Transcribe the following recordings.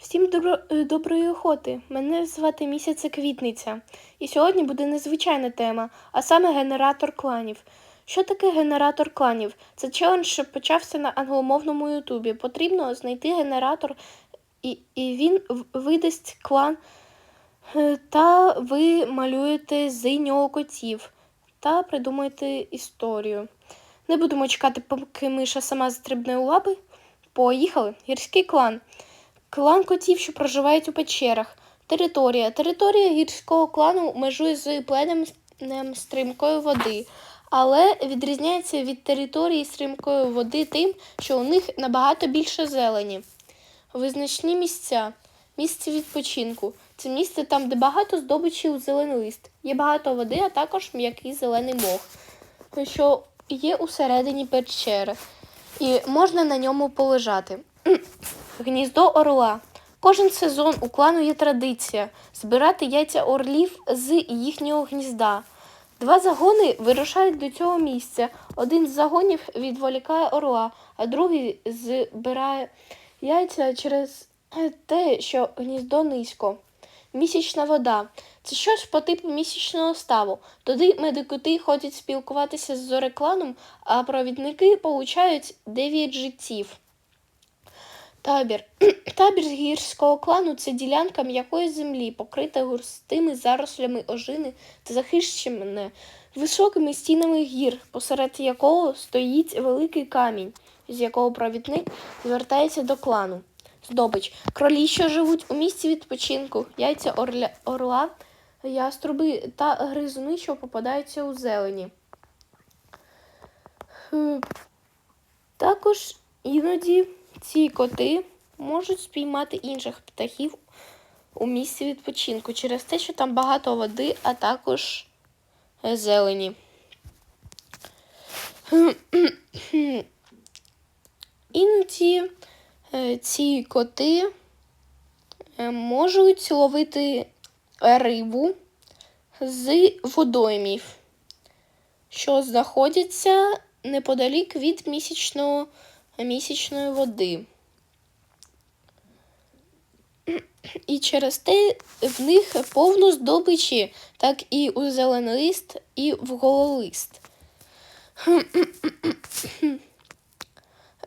Всім добро... е, доброї охоти. Мене звати місяця Квітниця. І сьогодні буде незвичайна тема, а саме генератор кланів. Що таке генератор кланів? Це челендж, що почався на англомовному Ютубі. Потрібно знайти генератор, і, і він видасть клан, е, та ви малюєте з нього котів та придумуєте історію. Не будемо чекати, поки миша сама застрибне у лапи. Поїхали. Гірський клан. Клан котів, що проживають у печерах. Територія. Територія гірського клану межує з пленем стрімкої води, але відрізняється від території стрімкої води тим, що у них набагато більше зелені. Визначні місця. Місце відпочинку. Це місце там, де багато здобичів зелений лист. Є багато води, а також м'який зелений мох, що є усередині печери. І можна на ньому полежати. Гніздо орла. Кожен сезон у клану є традиція збирати яйця орлів з їхнього гнізда. Два загони вирушають до цього місця. Один з загонів відволікає орла, а другий збирає яйця через те, що гніздо низько. Місячна вода. Це щось по типу місячного ставу. Туди медикоти ходять спілкуватися з зорекланом, а провідники получають 9 життів. Табір. Табір гірського клану це ділянка м'якої землі, покрита густими зарослями ожини та захищена високими стінами гір, посеред якого стоїть великий камінь, з якого провідник звертається до клану. Здобич. Кролі, що живуть у місці відпочинку, яйця орля, орла, яструби та гризуни, що попадаються у зелені. Також іноді ці коти можуть спіймати інших птахів у місці відпочинку через те, що там багато води, а також е, зелені. Іноді е, ці коти е, можуть ловити рибу з водоймів, що знаходяться неподалік від місячного, місячної води. І через те в них повно здобичі, так і у зеленолист, і в гололист.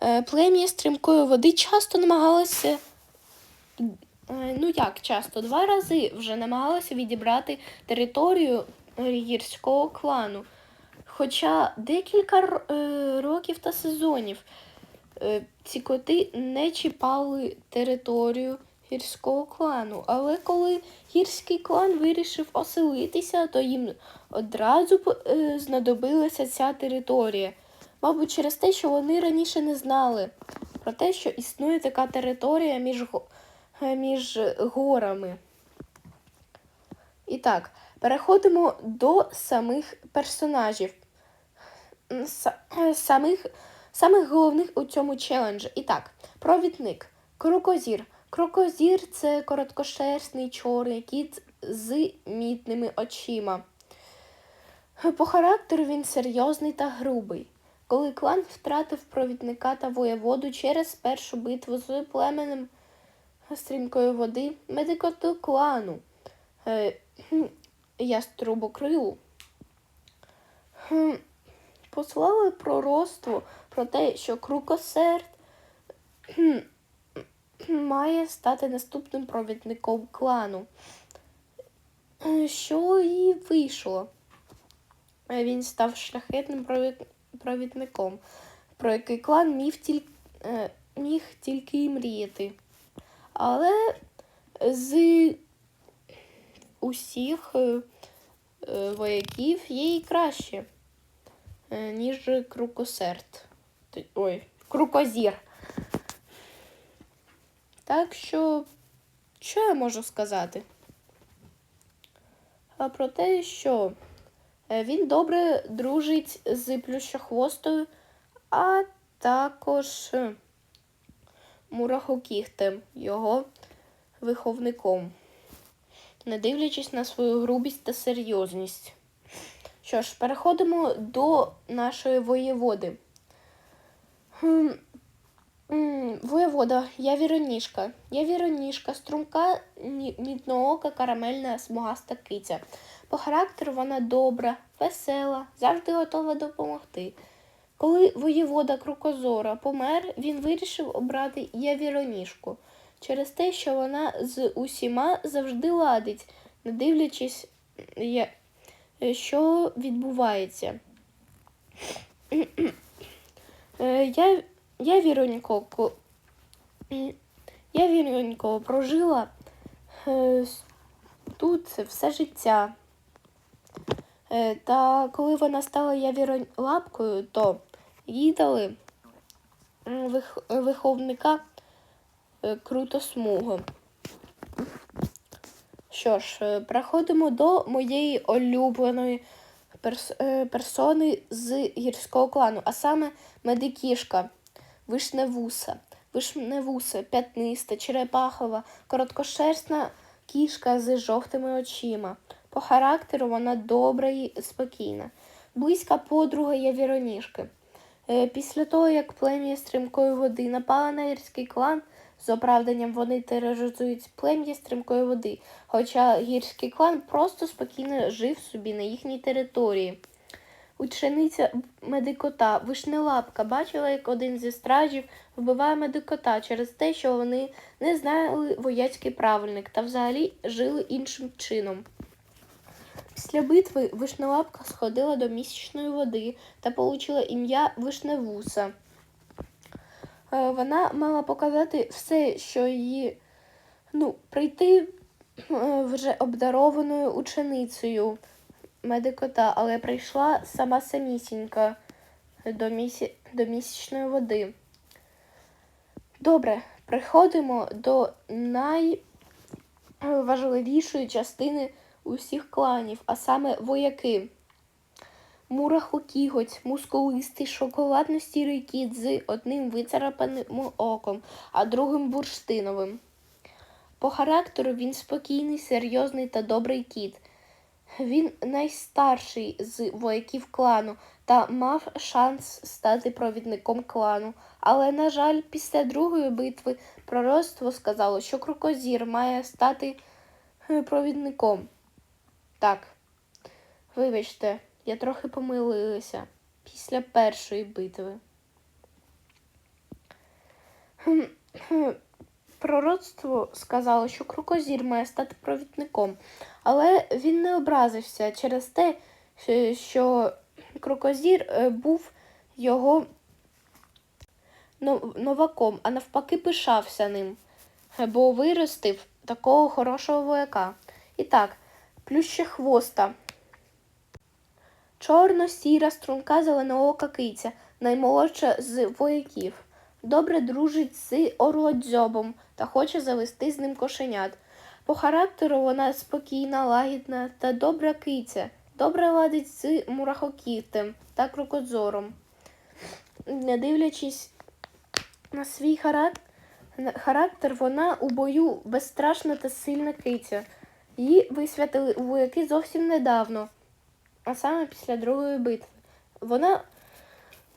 Е, Плем'я стрімкої води часто намагалося, е, ну як часто, два рази вже намагалося відібрати територію гірського клану. Хоча декілька е, років та сезонів ці коти не чіпали територію гірського клану. Але коли гірський клан вирішив оселитися, то їм одразу е, знадобилася ця територія. Мабуть, через те, що вони раніше не знали про те, що існує така територія між, е, між горами. І так, переходимо до самих персонажів. М, са- Самих, головних у цьому челенджі. І так, провідник. Крокозір. Крокозір це короткошерстний чорний кіт з мітними очима. По характеру він серйозний та грубий. Коли клан втратив провідника та воєводу через першу битву з племенем стрімкої води, медикоту клану е, яструбокрилу послали пророцтво про те, що крукосерд має стати наступним провідником клану. Е, Що і вийшло. Е, Він став шляхетним провідником, про який клан міг, тіль... е, міг тільки й мріяти. Але з усіх вояків є і краще, ніж крукосерд. Ой, крукозір. Так що, що я можу сказати? А про те, що е, він добре дружить з плющохвостою, а також е, мурахокіхтем, його виховником, не дивлячись на свою грубість та серйозність. Що ж, переходимо до нашої воєводи. Воєвода, я Віронішка. Я Віронішка, струмка, ні- мідноока, карамельна, смугаста киця. По характеру вона добра, весела, завжди готова допомогти. Коли воєвода Крукозора помер, він вирішив обрати я Віронішку через те, що вона з усіма завжди ладить, не дивлячись, що відбувається. Е, Я, я Віронько, я Віронько прожила е, тут все життя. Е, Та коли вона стала я лапкою, то їй дали вих- виховника крутосмугу. Що ж, переходимо до моєї улюбленої перс- е, персони з гірського клану, а саме медикішка, вишневуса. Вишневуса, п'ятниста, черепахова, короткошерстна кішка з жовтими очима. По характеру вона добра і спокійна. Близька подруга є Віронішки. Е, Після того, як плем'я стрімкої води напала на гірський клан, з оправданням вони тероризують плем'я стрімкої води, хоча гірський клан просто спокійно жив собі на їхній території. Учениця медикота Вишнелапка бачила, як один зі стражів вбиває медикота через те, що вони не знали вояцький правильник та взагалі жили іншим чином. Після битви Вишнелапка сходила до місячної води та отримала ім'я Вишневуса. Е, Вона мала показати все, що її ну, прийти е, вже обдарованою ученицею медикота, але прийшла сама самісінька до, місі... до місячної води. Добре, приходимо до найважливішої частини усіх кланів, а саме вояки. Мурахокіготь, мускулистий, шоколадно-сірий кіт з одним вицарапаним оком, а другим бурштиновим. По характеру він спокійний, серйозний та добрий кіт. Він найстарший з вояків клану та мав шанс стати провідником клану. Але, на жаль, після другої битви пророцтво сказало, що крокозір має стати е, провідником. Так, вибачте, я трохи помилилася після першої битви. Пророцтво сказало, що крокозір має стати провідником, але він не образився через те, що- що крокозір е, був його новаком, а навпаки пишався ним, е, бо виростив такого хорошого вояка. І так, плющехвоста. Чорно-сіра струнка зеленоока киця, наймолодша з вояків. Добре дружить з орлодзьобом та хоче завести з ним кошенят. По характеру вона спокійна, лагідна та добра киця. Добре ладить з мурахокітем та крокодзором. Не дивлячись на свій характер, вона у бою безстрашна та сильна киця. Її висвятили вояки зовсім недавно, а саме після другої битви. Вона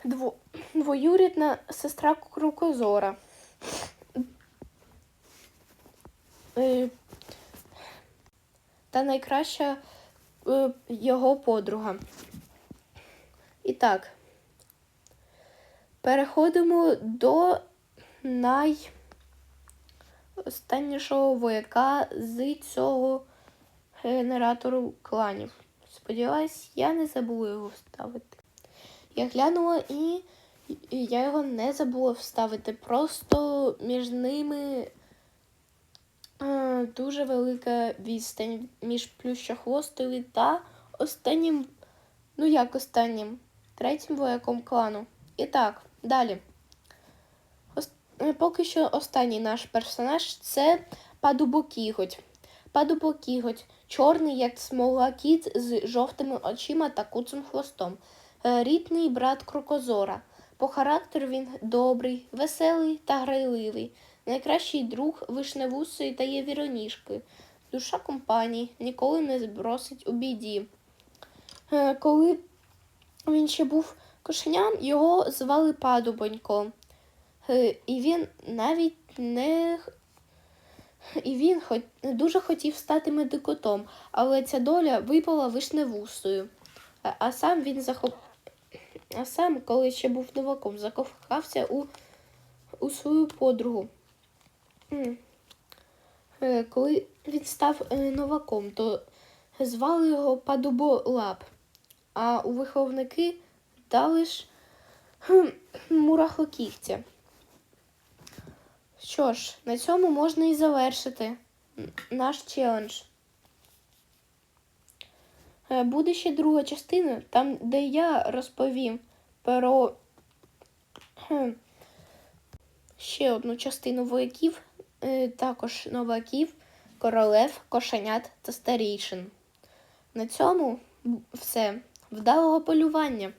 дво, двоюрідна сестра Крукозора. Е, Та найкраща е, його подруга. І так, переходимо до найостаннішого вояка з цього генератору кланів. Сподіваюсь, я не забула його вставити. Я глянула і, я його не забула вставити. Просто між ними е, дуже велика відстань між плющохвостою та останнім, ну як останнім, третім вояком клану. І так, далі. Е, Поки що останній наш персонаж це Падубокіготь. Падубокіготь чорний, як смола кіт з жовтими очима та куцим хвостом. Е, Рідний брат Крокозора. По характеру він добрий, веселий та грайливий. Найкращий друг вишневусої та є віронішки. Душа компанії ніколи не збросить у біді. Е, Коли він ще був кошеням, його звали Падубонько. Е, І він навіть не. І він дуже хотів стати медикотом, але ця доля випала вишневусою. А, сам він захоп... А сам, коли ще був новаком, закохався у, у свою подругу. Е, Коли він став е, новаком, то звали його Падуболап, а у виховники дали ж хм, мурахлокігтя. Що ж, на цьому можна і завершити наш челендж. Е, Буде ще друга частина, там, де я розповім про ще одну частину вояків, е, також новаків, королев, кошенят та старійшин. На цьому все. Вдалого полювання!